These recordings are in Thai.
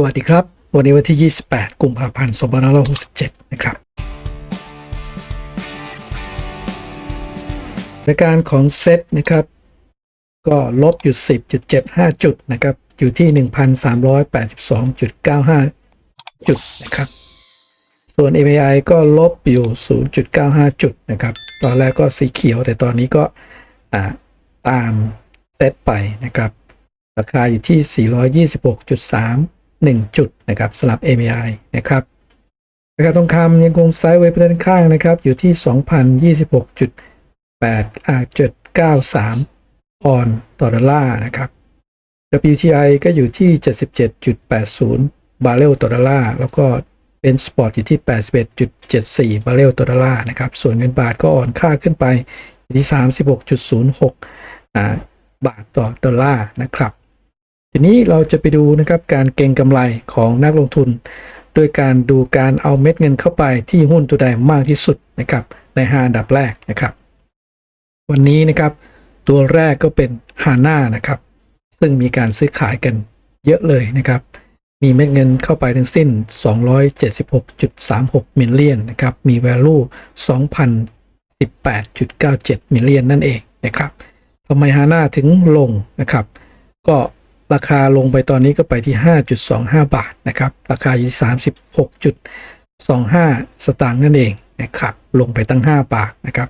สวัสดีครับ วันนี้วันที่ 28 กุมภาพันธ์ 2567 นะครับรายการของเซตนะครับ ก็ลบอยู่ 10.75 จุดนะครับ อยู่ที่ 1,382.95 จุดนะครับ ส่วน MAI ก็ลบอยู่ 0.95 จุดนะครับ ตอนแรกก็สีเขียว แต่ตอนนี้ก็ตามเซตไปนะครับ ราคาอยู่ที่ 1 จุดนะครับสำหรับ MAI นะครับราคาทองคำยังคงไซด์เวย์ไปด้านข้างนะครับ อยู่ที่ 2,026.8อ่า93 ออนต่อดอลลาร์นะครับ WTI ก็อยู่ที่ 77.80 บาร์เรลต่อดอลลาร์แล้วก็เป็นสปอร์ตอยู่ที่ 81.74 บาร์เรลต่อดอลลาร์นะครับ ส่วนเงินบาทก็อ่อนค่าขึ้นไปอยู่ที่ 36.06อ่าบาทต่อดอลลาร์นะครับ ทีนี้เราจะไปดูนะครับการเก็งกำไรของนักลงทุน โดยการดูการเอาเม็ดเงินเข้าไปที่หุ้นตัวใดมากที่สุดนะครับใน5อันดับแรกนะครับ วันนี้นะครับ ตัวแรกก็เป็นฮาน่านะครับ ซึ่งมีการซื้อขายกันเยอะเลยนะครับ มีเม็ดเงินเข้าไปทั้งสิ้น 276.36มิลเลียนนะครับมี value 2,018.97มิลเลียนนั่นเองนะครับทำไมฮาน่าถึงลงนะครับ ก็ ราคาลงไปตอนนี้ก็ไปที่ 5.25 บาทนะครับ ราคาอยู่ที่36.25 สตางค์นั่นเองนะครับ ลงไปตั้ง 5 บาทนะครับ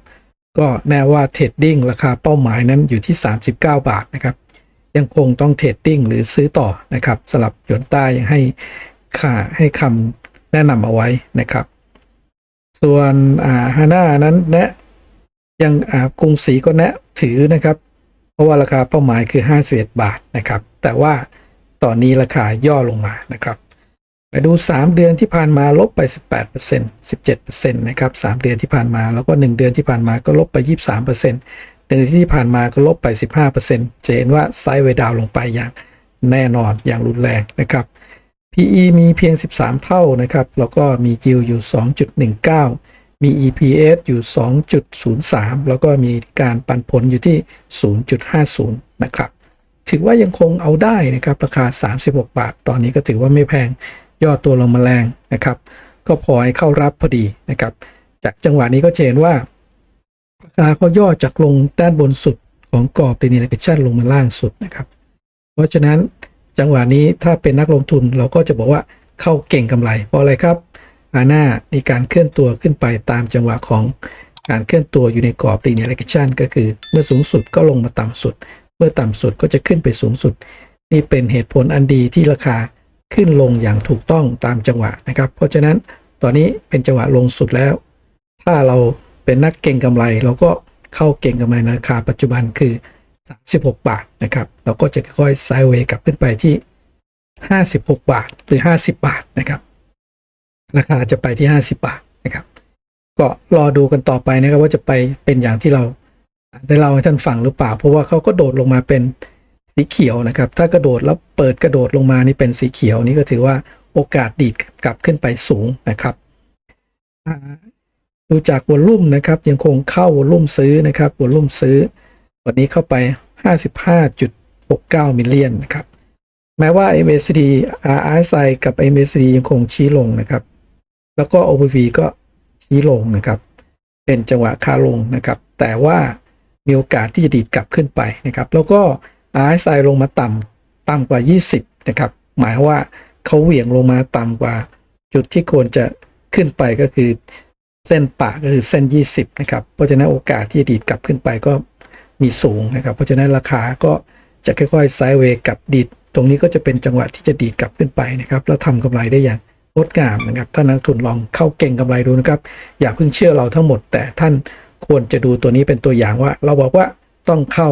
ก็แน่ว่าเทรดดิ้งราคาเป้าหมายนั้นอยู่ที่ 39 บาทนะครับ ยังคงต้องเทรดดิ้งหรือซื้อต่อนะครับสำหรับหยวนใต้ยังให้ค่าให้คำแนะนำเอาไว้นะครับ ส่วนอ่าฮาน่านั้นแนะยังอ่ากรุงศรีก็แนะถือนะครับ เพราะว่าราคาเป้าหมายคือ 51 บาทนะครับ แต่ว่าตอนนี้ราคาย่อลงมานะครับไปดู 3 เดือนที่ผ่านมาลบไป 18% 17%นะครับ3เดือนที่ผ่านมาแล้วก็ 1 เดือนที่ผ่านมาก็ลบไป 23%เดือนที่ผ่านมาก็ลบไป 15%จะเห็นว่าไซด์เวดาวน์ลงไปอย่างแน่นอนอย่างรุนแรงนะครับ PE มีเพียง 13 เท่านะครับ แล้วก็มี yield อยู่ 2.19 มี EPS อยู่ 2.03 แล้วก็มีการปันผลอยู่ที่ 0.50 นะครับ ถือว่ายังคงเอาได้นะครับราคา 36 บาท ตอนนี้ก็ถือว่าไม่แพงย่อตัวลงมาแรงนะครับ ก็พอให้เข้ารับพอดีนะครับ จากจังหวะนี้ก็เห็นว่า ราคาเขาย่อจากลงด้านบนสุดของกรอบ linear regression ลงมาล่างสุดนะครับ เพราะฉะนั้นจังหวะนี้ถ้าเป็นนักลงทุนเราก็จะบอกว่าเข้าเก่งกำไร เพราะอะไรครับอาน่ามีการเคลื่อนตัวขึ้นไปตามจังหวะของการเคลื่อนตัวอยู่ในกรอบ linear regression ก็คือ เมื่อสูงสุดก็ลงมาต่ำสุด เมื่อต่ำสุดก็จะขึ้นไปสูงสุด นี่เป็นเหตุผลอันดีที่ราคาขึ้นลงอย่างถูกต้องตามจังหวะนะครับ เพราะฉะนั้นตอนนี้เป็นจังหวะลงสุดแล้ว ถ้าเราเป็นนักเก็งกำไร เราก็เข้าเก็งกำไรราคาปัจจุบันคือ 36 บาทนะครับ เราก็จะค่อยๆไซด์เวย์กลับขึ้นไปที่ 56 บาทหรือ 50 บาทนะครับราคาจะไปที่ 50 บาทนะครับ ก็รอดูกันต่อไปนะครับว่าจะไปเป็นอย่างที่เรา ได้เล่าให้ท่านฟังหรือเปล่า เพราะว่าเขาก็โดดลงมาเป็นสีเขียวนะครับ ถ้ากระโดดแล้วเปิดกระโดดลงมานี่เป็นสีเขียวนี่ก็ถือว่าโอกาสดีดกลับขึ้นไปสูงนะครับดูจากวอลลุ่มนะครับยังคงเข้าวอลลุ่มซื้อนะครับวอลลุ่มซื้อ วันนี้เข้าไป 55.69 มิลเลียนนะครับแม้ว่า MACD RSI กับ MACD ยังคงชี้ลงนะครับ แล้วก็ OPV ก็ชี้ลงนะครับ เป็นจังหวะขาลงนะครับ แต่ว่า มีโอกาสที่จะดีดกลับขึ้นไปนะครับ แล้วก็ RSI ลงมาต่ำต่ำกว่า 20 นะครับ หมายว่าเขาเหวี่ยงลงมาต่ำกว่า จุดที่ควรจะขึ้นไปก็คือเส้นปะก็คือเส้น 20 นะครับ เพราะฉะนั้นโอกาสที่จะดีดกลับขึ้นไปก็มีสูงนะครับ เพราะฉะนั้นราคาก็จะค่อยๆไซด์เวย์กับดีด ตรงนี้ก็จะเป็นจังหวะที่จะดีดกลับขึ้นไปนะครับ แล้วทำกำไรได้อย่างงดงามนะครับ ถ้านักทุนลองเข้าเก่งกำไรดูนะครับ อย่าเพิ่งเชื่อเราทั้งหมดแต่ท่าน ควรจะดูตัวนี้เป็นตัวอย่างว่า เราบอกว่าต้องเข้า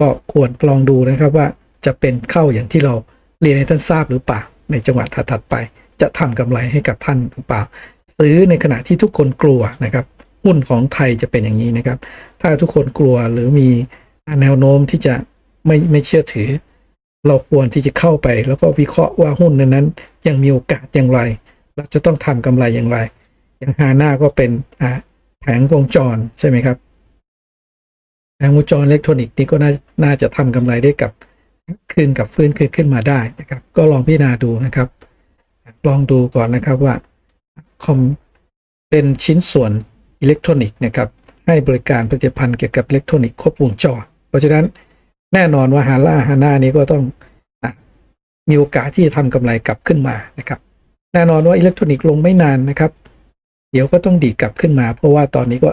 ก็ควรลองดูนะครับว่าจะเป็นเข้าอย่างที่เราเรียนให้ท่านทราบหรือเปล่า ในจังหวะถัดๆไป จะทำกำไรให้กับท่านหรือเปล่า ซื้อในขณะที่ทุกคนกลัวนะครับหุ้นของไทยจะเป็นอย่างนี้นะครับ ถ้าทุกคนกลัวหรือมีแนวโน้มที่จะไม่ไม่เชื่อถือ เราควรที่จะเข้าไป แล้วก็วิเคราะห์ว่าหุ้นนั้นยังมีโอกาสอย่างไร เราจะต้องทำกำไรอย่างไร อย่างฮาน่าก็เป็นอ่า แผงวงจรใช่ไหมครับแผงวงจรอิเล็กทรอนิกส์นี่ก็น่าน่าจะทำกำไรได้กับขึ้นกับฟื้นขึ้นมาได้นะครับ ก็ลองพิจารณาดูนะครับ ลองดูก่อนนะครับว่าคอมเป็นชิ้นส่วนอิเล็กทรอนิกส์นะครับให้บริการผลิตภัณฑ์เกี่ยวกับอิเล็กทรอนิกส์ครบวงจร เพราะฉะนั้นแน่นอนว่าฮาร่าฮาน่านี้ก็ต้องอมีโอกาสที่จะทำกำไรกลับขึ้นมานะครับ แน่นอนว่าอิเล็กทรอนิกส์ลงไม่นานนะครับ เดี๋ยวก็ต้องดีดกลับขึ้นมา เพราะว่าตอนนี้ก็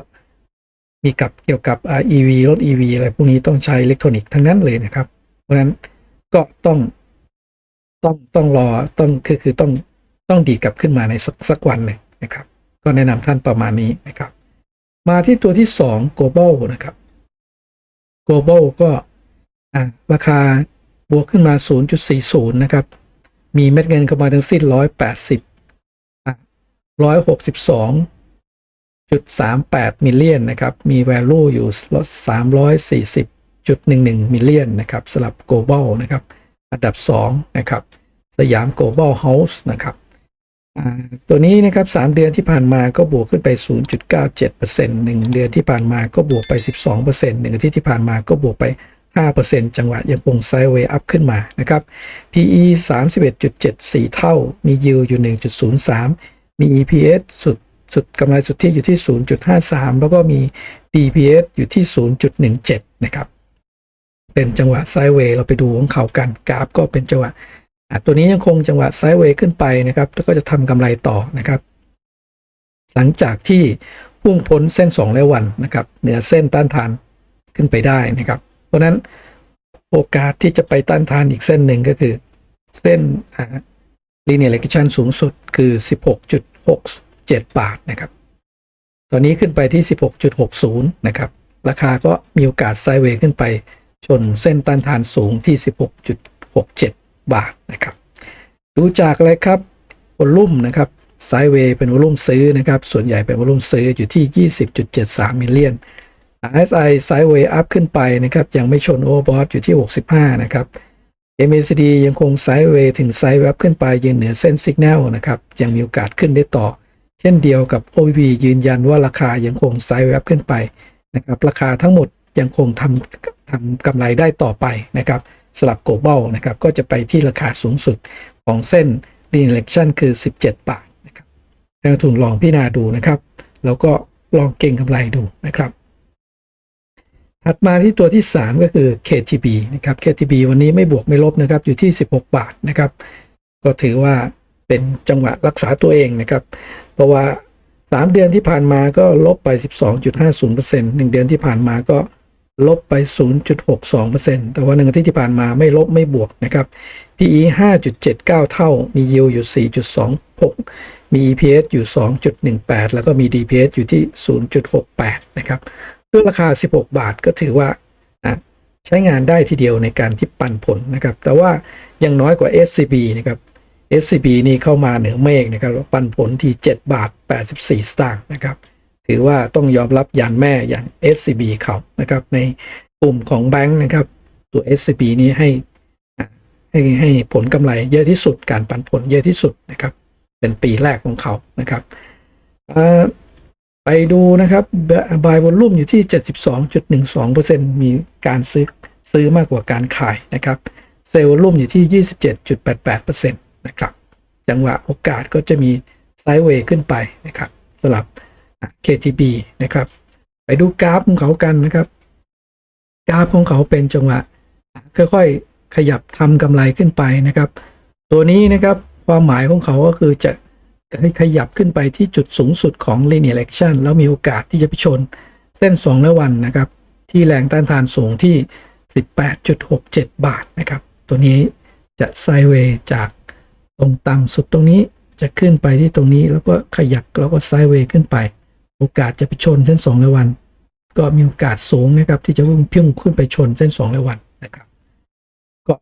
มีกับเกี่ยวกับอ่า EV รถ EV อะไรพวกนี้ต้องใช้อิเล็กทรอนิกส์ทั้งนั้นเลยนะครับ เพราะฉะนั้นก็ต้องต้องต้องรอต้องคือคือต้องต้องดีดกลับขึ้นมาในสักสักวันหนึ่งนะครับ ก็แนะนำท่านประมาณนี้นะครับ มาที่ตัวที่สอง global นะครับ global ก็ราคาบวกขึ้นมา 0.40 นะครับ มีเม็ดเงินเข้ามาทั้งสิ้น 180 162.38มิลเลียนนะครับ มี value อยู่ 340.11มิลเลียนนะครับสำหรับ global นะครับ อันดับ 2 นะครับ สยาม global house นะครับตัวนี้นะครับ 3 เดือนที่ผ่านมาก็บวกขึ้นไป 0.97% 1 เดือนที่ผ่านมาก็บวกไป 12% 1อาทิตย์ที่ผ่านมาก็บวกไป 5%จังหวะยังคงไซด์เวย์อัพขึ้นมานะครับ PE 31.74 เท่า มี yield อยู่ 1.03 มี EPS สุดสุดกำไรสุทธิอยู่ที่ 0.53 แล้วก็มี DPS อยู่ที่ 0.17 นะครับ เป็นจังหวะไซเวย์เราไปดูของเขากันกราฟก็เป็นจังหวะตัวนี้ยังคงจังหวะไซเวย์ขึ้นไปนะครับ แล้วก็จะทำกำไรต่อนะครับ หลังจากที่พุ่งพ้นเส้น 2 และวันนะครับ เหนือเส้นต้านทานขึ้นไปได้นะครับ เพราะนั้นโอกาสที่จะไปต้านทานอีกเส้นหนึ่งก็คือ เส้น linear regression สูงสุดคือ 16.67 บาทนะครับ ตอนนี้ขึ้นไปที่ 16.60 นะครับ ราคาก็มีโอกาสไซด์เวย์ขึ้นไปชนเส้นต้านทานสูงที่ 16.67 บาทนะครับ ดูจากอะไรครับวอลลุ่มนะครับไซด์เวย์เป็นวอลลุ่มซื้อนะครับ ส่วนใหญ่เป็นวอลลุ่มซื้ออยู่ที่ 20.73 มิลเลียน RSI ไซด์เวย์อัพขึ้นไปนะครับ ยังไม่ชนโอเวอร์บอทอยู่ที่ 65 นะครับ MACD ยังคงไซด์เวย์ถึงไซด์แวบขึ้นไปยืนเหนือเส้นสัญญาณนะครับยังมีโอกาสขึ้นได้ต่อ เช่นเดียวกับ OPP ยืนยันว่าราคายังคงไซด์แวบขึ้นไปนะครับราคาทั้งหมดยังคงทำทำกำไรได้ต่อไปนะครับสลับ global นะครับก็จะไปที่ราคาสูงสุดของเส้น d i r e c t i o n คือ 17 บาทนะครับให้นักลงทุนลองพิจารณาดูนะครับ แล้วก็ลองเก่งกำไรดูนะครับ ถัดมาที่ตัวที่ 3 ก็คือ KTB นะครับ KTB วันนี้ไม่บวกไม่ลบนะครับอยู่ที่ 16 บาทนะครับ ก็ถือว่าเป็นจังหวะรักษาตัวเองนะครับ เพราะว่า 3 เดือนที่ผ่านมาก็ลบไป 12.50% 1 เดือนที่ผ่านมาก็ลบไป 0.62%แต่ว่าหนึ่งอาทิตย์ที่ผ่านมาไม่ลบไม่บวกนะครับ PE 5.79 เท่า มี yield อยู่ 4.26 มี EPS อยู่ 2.18 แล้วก็มี DPS อยู่ที่ 0.68 นะครับ ด้วยราคา 16 บาทก็ถือว่าใช้งานได้ทีเดียวในการที่ปันผลนะครับ แต่ว่ายังน้อยกว่า SCB นะครับ SCB นี่เข้ามาเหนือเมฆนะครับ ปันผลที่ 7 บาท 84 สตางค์นะครับ ถือว่าต้องยอมรับยานแม่อย่าง SCB เขานะครับ ในกลุ่มของแบงค์นะครับ ตัว SCB นี้ให้ให้ให้ผลกำไรเยอะที่สุดการปันผลเยอะที่สุดนะครับ เป็นปีแรกของเขานะครับ ไปดูนะครับบายวอลุ่มอยู่ที่ 72.12%มีการซื้อซื้อมากกว่าการขายนะครับเซลล์วอลุ่มอยู่ที่ 27.88%นะครับจังหวะโอกาสก็จะมีไซด์เวย์ขึ้นไปนะครับสลับ KTB นะครับ ไปดูกราฟของเขากันนะครับ กราฟของเขาเป็นจังหวะค่อยๆขยับทำกำไรขึ้นไปนะครับ ตัวนี้นะครับความหมายของเขาก็คือจะ ขยับขึ้นไปที่จุดสูงสุดของ linear action แล้วมีโอกาสที่จะไปชน เส้น2และวันนะครับ ที่แรงต้านทานสูงที่ 18.67 บาทนะครับ ตัวนี้จะไซเวย์จากตรงต่ำสุดตรงนี้จะขึ้นไปที่ตรงนี้แล้วก็ขยับแล้วก็ไซเวย์ขึ้นไป โอกาสจะไปชนเส้น2และวัน ก็มีโอกาสสูงนะครับที่จะพุ่งพุ่งขึ้นไปชนเส้น2และวันนะครับ ก็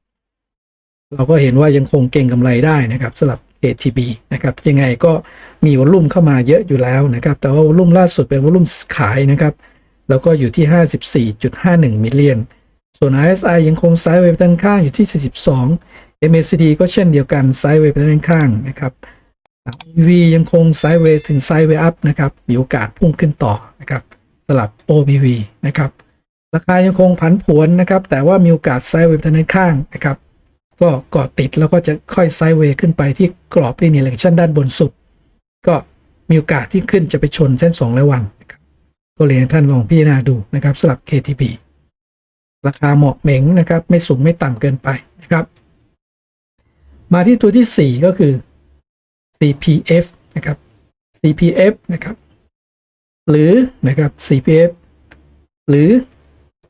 เราก็เห็นว่ายังคงเก่งกำไรได้นะครับสำหรับ ATB นะครับยังไงก็มีวอลุ่มเข้ามาเยอะอยู่แล้วนะครับแต่ว่าวอลุ่มล่าสุดเป็นวอลุ่มขายนะครับแล้วก็อยู่ที่ 54.51 มิลเลียน ส่วน RSI ยังคงไซด์เวย์ไปด้านข้างอยู่ที่ 42 MACD ก็เช่นเดียวกันไซด์เวย์ไปด้านข้างนะครับ EV ยังคงไซด์เวย์ถึงไซด์เวย์อัพนะครับมีโอกาสพุ่งขึ้นต่อนะครับสลับ OBV นะครับราคายังคงผันผวนนะครับแต่ว่ามีโอกาสไซด์เวย์ไปด้านข้างนะครับ ก็เกาะติดแล้วก็จะค่อยไซด์เวย์ขึ้นไปที่กรอบ linear regression ด้านบนสุด ก็มีโอกาสที่ขึ้นจะไปชนเส้น2ร้อยวันนะครับก็เรียนท่านลองพิจารณาดูนะครับสำหรับ KTB ราคาเหมาะเหม็งนะครับ ไม่สูงไม่ต่ำเกินไปนะครับ มาที่ตัวที่ 4 ก็คือ CPF นะครับ CPF นะครับ หรือนะครับ CPF หรือ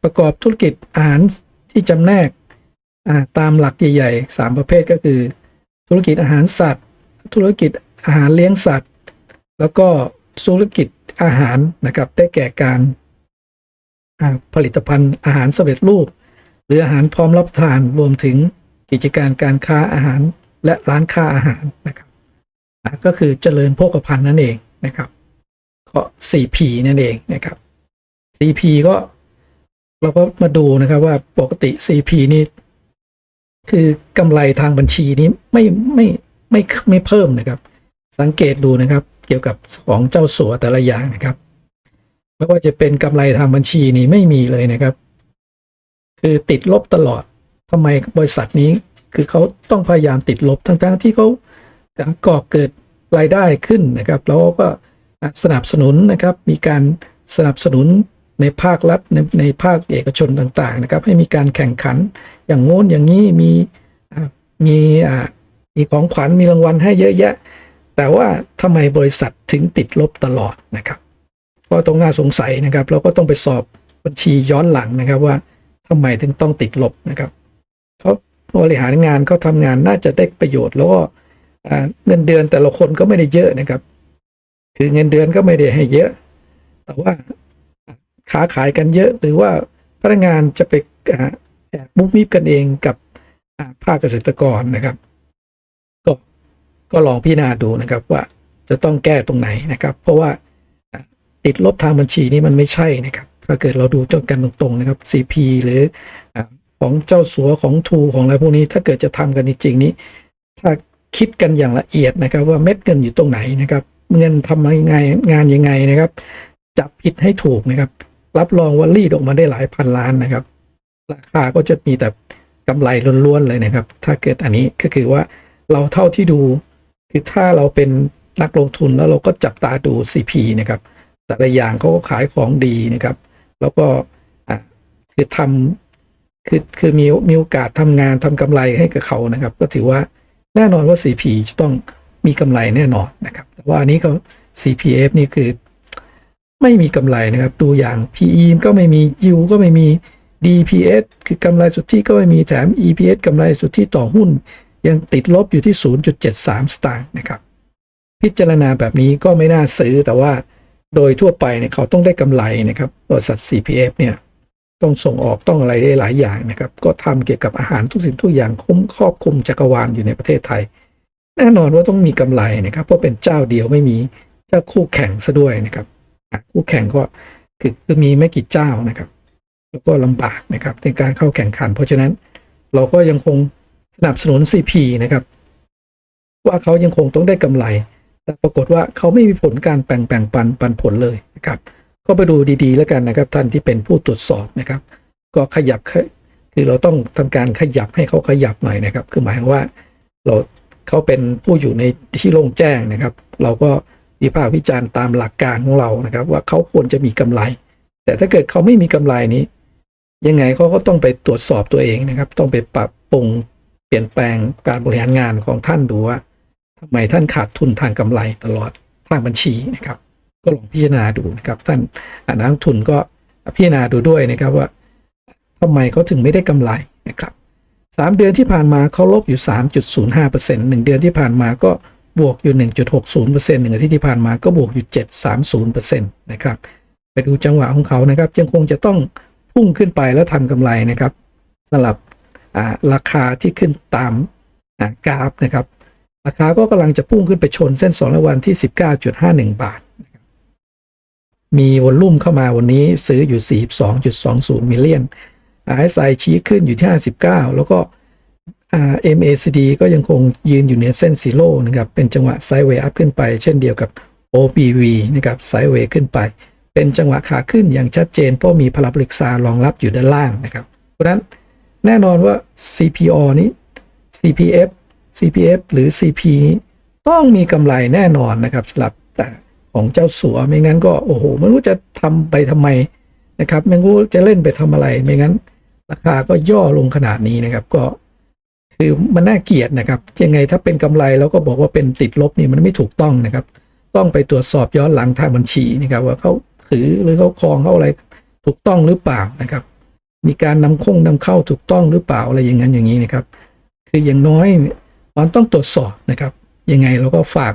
ประกอบธุรกิจอาหารที่จำแนก อ่าตามหลักใหญ่ๆ3ประเภทก็คือ ธุรกิจอาหารสัตว์ ธุรกิจอาหารเลี้ยงสัตว์ แล้วก็ธุรกิจอาหารนะครับได้แก่การผลิตภัณฑ์อาหารสำเร็จรูป หรืออาหารพร้อมรับประทานรวมถึงกิจการการค้าอาหารและร้านค้าอาหารนะครับก็คือเจริญโภคภัณฑ์นั่นเองนะครับก็ 4P นั่นเองนะครับ CP ก็เราก็มาดูนะครับว่าปกติ CP นี่ คือกำไรทางบัญชีนี้ไม่ไม่ไม่ไม่เพิ่มนะครับ สังเกตดูนะครับ เกี่ยวกับของเจ้าสัวแต่ละอย่างนะครับไม่ว่าจะเป็นกำไรทางบัญชีนี่ไม่มีเลยนะครับ คือติดลบตลอดทำไมบริษัทนี้คือเขาต้องพยายามติดลบทั้งๆที่เขาก่อเกิดรายได้ขึ้นนะครับ แล้วก็สนับสนุนนะครับมีการสนับสนุน ในภาครัฐในในภาคเอกชนต่างๆนะครับให้มีการแข่งขันอย่างโน้นอย่างนี้มีมีอ่ามีของขวัญมีรางวัลให้เยอะแยะ แต่ว่าทำไมบริษัทถึงติดลบตลอดนะครับก็ต้องน่าสงสัยนะครับ เราก็ต้องไปสอบบัญชีย้อนหลังนะครับว่าทำไมถึงต้องติดลบนะครับเขาบริหารงานเขาทำงานน่าจะได้ประโยชน์แล้วก็เงินเดือนแต่ละคนก็ไม่ได้เยอะนะครับ คือเงินเดือนก็ไม่ได้ให้เยอะ แต่ว่า ค้าขายกันเยอะ หรือว่าพนักงานจะไปแอบมุกมิบกันเองกับภาคเกษตรกรนะครับ ก็ก็ลองพิจารณาดูนะครับว่าจะต้องแก้ตรงไหนนะครับ เพราะว่าติดลบทางบัญชีนี่มันไม่ใช่นะครับถ้าเกิดเราดูจดกันตรงๆนะครับ CP หรือของเจ้าสัวของทูของอะไรพวกนี้ ถ้าเกิดจะทำกันจริงๆนี้ ถ้าคิดกันอย่างละเอียดนะครับ ว่าเม็ดเงินอยู่ตรงไหนนะครับ เงินทำยังไงงานยังไงนะครับ จับผิดให้ถูกนะครับ รับรองว่ารีดออกมาได้หลายพันล้านนะครับ ราคาก็จะมีแต่กำไรล้วนๆเลยนะครับ ถ้าเกิดอันนี้ก็คือว่าเราเท่าที่ดู คือถ้าเราเป็นนักลงทุนแล้วเราก็จับตาดู CP นะครับ แต่ละอย่างเขาก็ขายของดีนะครับ แล้วก็คือทำคือคือมีมีโอกาสทำงานทำกำไรให้กับเขานะครับ ก็ถือว่าแน่นอนว่า CP จะต้องมีกำไรแน่นอนนะครับ แต่ว่าอันนี้ก็ CPF นี่คือ ไม่มีกำไรนะครับ ดูอย่าง PE ก็ไม่มี U ก็ไม่มี DPS คือกำไรสุทธิก็ไม่มีแถม EPS กำไรสุทธิต่อหุ้น ยังติดลบอยู่ที่ 0.73 สตางค์นะครับ พิจารณาแบบนี้ก็ไม่น่าซื้อแต่ว่าโดยทั่วไปเนี่ยเขาต้องได้กำไรนะครับบริษัท CPF เนี่ยต้องส่งออกต้องอะไรได้หลายอย่างนะครับ ก็ทำเกี่ยวกับอาหารทุกสิ่งทุกอย่างคุ้มครอบคลุมจักรวาลอยู่ในประเทศไทย แน่นอนว่าต้องมีกำไรนะครับ เพราะเป็นเจ้าเดียวไม่มีเจ้าคู่แข่งซะด้วยนะครับ คู่แข่งก็คือคือมีไม่กี่เจ้านะครับ แล้วก็ลำบากนะครับในการเข้าแข่งขัน เพราะฉะนั้นเราก็ยังคงสนับสนุน CP นะครับ ว่าเขายังคงต้องได้กำไร แต่ปรากฏว่าเขาไม่มีผลการแบ่งแบ่งปันปันผลเลยนะครับ ก็ไปดูดีๆ แล้วกันนะครับ ท่านที่เป็นผู้ตรวจสอบนะครับ ก็ขยับคือเราต้องทำการขยับให้เขาขยับหน่อยนะครับ คือหมายความว่าเราเขาเป็นผู้อยู่ในที่โล่งแจ้งนะครับ เราก็ วิพากษ์วิจารณ์ตามหลักการของเรานะครับ ว่าเขาควรจะมีกำไร แต่ถ้าเกิดเขาไม่มีกำไรนี้ ยังไงเขาก็ต้องไปตรวจสอบตัวเองนะครับ ต้องไปปรับปรุงเปลี่ยนแปลงการบริหารงานของท่านดูว่าทำไมท่านขาดทุนทางกำไรตลอดทางบัญชีนะครับ ก็ลองพิจารณาดูนะครับ ท่านอ่านักลงทุนก็พิจารณาดูด้วยนะครับว่าทำไมเขาถึงไม่ได้กำไรนะครับสามเดือนที่ผ่านมาเขาลบอยู่ 3.05%เหนึ่งเดือนที่ผ่านมาก็ บวกอยู่ 1.60%หนึ่งอาทิตย์ที่ผ่านมาก็บวกอยู่ 730%นะครับไปดูจังหวะของเขานะครับยังคงจะต้องพุ่งขึ้นไปแล้วทำกำไรนะครับสำหรับราคาที่ขึ้นตามกราฟนะครับ ราคาก็กำลังจะพุ่งขึ้นไปชนเส้น2ร้อยวันที่ 19.51 บาท มีวอลลุ่มเข้ามาวันนี้ซื้ออยู่ 42.20 มิลเลียน RSI ชี้ขึ้นอยู่ที่ 59 แล้วก็ MACD ก็ยังคงยืนอยู่เหนือเส้นซีโร่นะครับเป็นจังหวะไซด์เวย์อัพขึ้นไป เช่นเดียวกับ OPV นะครับไซด์เวย์ขึ้นไป เป็นจังหวะขาขึ้นอย่างชัดเจน เพราะมีพลับริกซารองรับอยู่ด้านล่างนะครับ เพราะนั้นแน่นอนว่า CPO นี้ CPF CPF หรือ CP นี้ต้องมีกำไรแน่นอนนะครับสำหรับของเจ้าสัวไม่งั้นก็โอ้โหไม่รู้จะทำไปทำไมนะครับไม่รู้จะเล่นไปทำอะไรไม่งั้น ราคาก็ย่อลงขนาดนี้นะครับก็ คือมันน่าเกลียดนะครับ ยังไงถ้าเป็นกำไรแล้วก็บอกว่าเป็นติดลบนี่มันไม่ถูกต้องนะครับ ต้องไปตรวจสอบย้อนหลังทางบัญชีนะครับ ว่าเขาถือหรือเขาครองเขาอะไรถูกต้องหรือเปล่านะครับ มีการนำคงนำเข้าถูกต้องหรือเปล่าอะไรอย่างนั้นอย่างนี้นะครับ คืออย่างน้อยมันต้องตรวจสอบนะครับ ยังไงเราก็ฝาก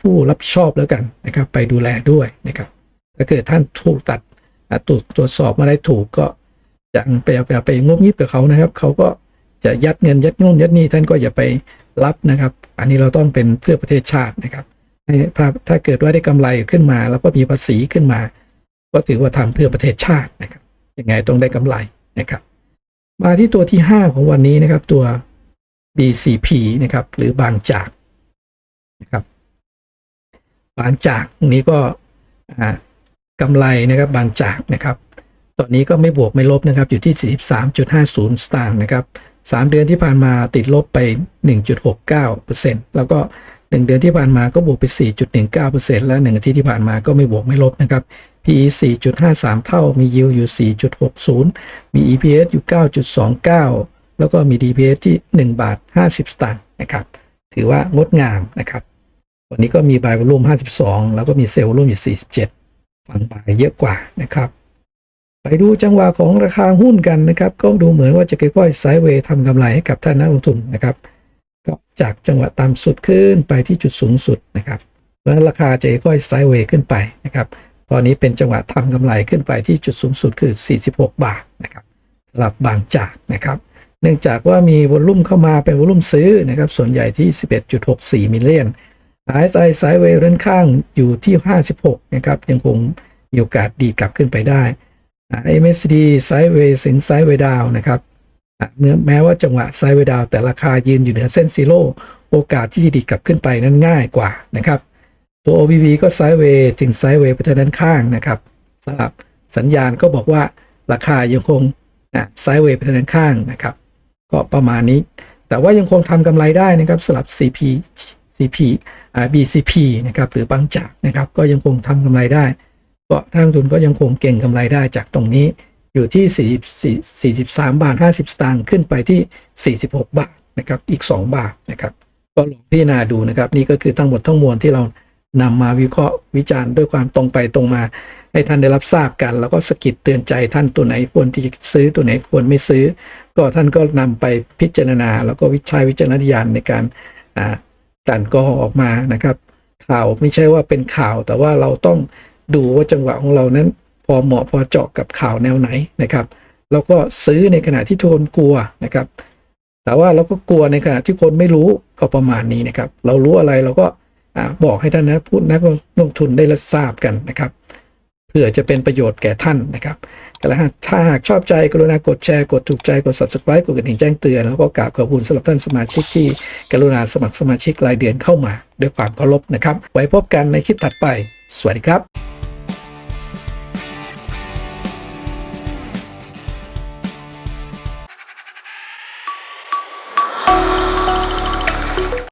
ผู้รับผิดชอบแล้วกันนะครับ ไปดูแลด้วยนะครับ ถ้าเกิดท่านถูกตัดตรวจตรวจสอบมาได้ถูกก็จะไปเอาไปเอาไปงบงิบกับเขานะครับเขาก็ จะยัดเงินยัดนู่นยัดนี่ท่านก็อย่าไปรับนะครับ อันนี้เราต้องเป็นเพื่อประเทศชาตินะครับถ้าถ้าเกิดว่าได้กำไรขึ้นมา แล้วก็มีภาษีขึ้นมา ก็ถือว่าทำเพื่อประเทศชาตินะครับยังไงต้องได้กำไรนะครับ มาที่ตัวที่ 5 ของวันนี้นะครับตัว BCP นะครับ หรือบางจากนะครับบางจากตรงนี้ก็อ่ากำไรนะครับบางจากนะครับ ตอนนี้ก็ไม่บวกไม่ลบนะครับ อยู่ที่ 43.50 สตางค์นะครับ 3 เดือนที่ผ่านมาติดลบไป 1.69%แล้วก็ 1 เดือนที่ผ่านมาก็บวกไป 4.19%และ1อาทิตย์ที่ผ่านมาก็ไม่บวกไม่ลบนะครับ PE 4.53 เท่า มี yield อยู่ 4.60 มี EPS อยู่ 9.29 แล้วก็มี DPS ที่ 1 บาท 50 สตางค์นะครับ ถือว่างดงามนะครับ วันนี้ก็มี buy volume 52 แล้วก็มี sell volume อยู่ 47 ฝั่ง buy เยอะกว่านะครับ ไปดูจังหวะของราคาหุ้นกันนะครับ ก็ดูเหมือนว่าจะค่อยๆไซด์เวย์ทำกำไรให้กับท่านนักลงทุนนะครับก็จากจังหวะต่ำสุดขึ้นไปที่จุดสูงสุดนะครับแล้วราคาจะค่อยๆไซด์เวย์ขึ้นไปนะครับ ตอนนี้เป็นจังหวะทำกำไรขึ้นไปที่จุดสูงสุดคือ 46 บาทนะครับสำหรับบางจากนะครับ เนื่องจากว่ามีวอลุ่มเข้ามาเป็นวอลุ่มซื้อนะครับ ส่วนใหญ่ที่ 11.64มิลเลียน RSI ไซด์เวย์เลื่อนข้างอยู่ที่ 56 นะครับ ยังคงมีโอกาสดีกลับขึ้นไปได้ MACD ไซด์เวย์สิงไซด์เวดาวนะครับเมื่อแม้ว่าจังหวะไซด์เวดาวแต่ราคายืนอยู่เหนือเส้นซีโร่โอกาสที่จะดีดกลับขึ้นไปนั้นง่ายกว่านะครับ ตัว OBV ก็ไซด์เวย์ถึงไซด์เวย์ไปทางด้านข้างนะครับสำหรับสัญญาณก็บอกว่าราคายังคงอะไซด์เวย์ไปทางด้านข้างนะครับ ก็ประมาณนี้ แต่ว่ายังคงทำกำไรได้นะครับสำหรับ CPCPBCP นะครับหรือบางจากนะครับก็ยังคงทำกำไรได้ ก็ท่านลงทุนก็ยังคงเก่งกำไรได้จากตรงนี้อยู่ที่ 44 43 บาท 50 สตางค์ขึ้นไปที่ 46 บาทนะครับอีก 2 บาทนะครับก็ลองพิจารณาดูนะครับ นี่ก็คือทั้งหมดทั้งมวลที่เรานำมาวิเคราะห์วิจารณ์ด้วยความตรงไปตรงมา ให้ท่านได้รับทราบกัน แล้วก็สกิดเตือนใจท่านตัวไหนควรที่จะซื้อตัวไหนควรไม่ซื้อ ก็ท่านก็นำไปพิจารณา แล้วก็วิชัยวิจารณญาณในการอ่ากลั่นกรองออกมานะครับ ข่าวไม่ใช่ว่าเป็นข่าวแต่ว่าเราต้อง ดูว่าจังหวะของเรานั้น พอเหมาะพอเจาะกับข่าวแนวไหนนะครับ แล้วก็ซื้อในขณะที่ทุกคนกลัวนะครับ แต่ว่าเราก็กลัวในขณะที่คนไม่รู้ก็ประมาณนี้นะครับ เรารู้อะไรเราก็บอกให้ท่านนะพูดนักลงทุนได้รับทราบกันนะครับเพื่อจะเป็นประโยชน์แก่ท่านนะครับและหากถ้าหากชอบใจกรุณากดแชร์กดถูกใจกด subscribe กดกระดิ่งแจ้งเตือน แล้วก็กราบขอบคุณสำหรับท่านสมาชิกที่ กรุณาสมัครสมาชิกรายเดือนเข้ามา ด้วยความเคารพนะครับ ไว้พบกันในคลิปถัดไป สวัสดีครับ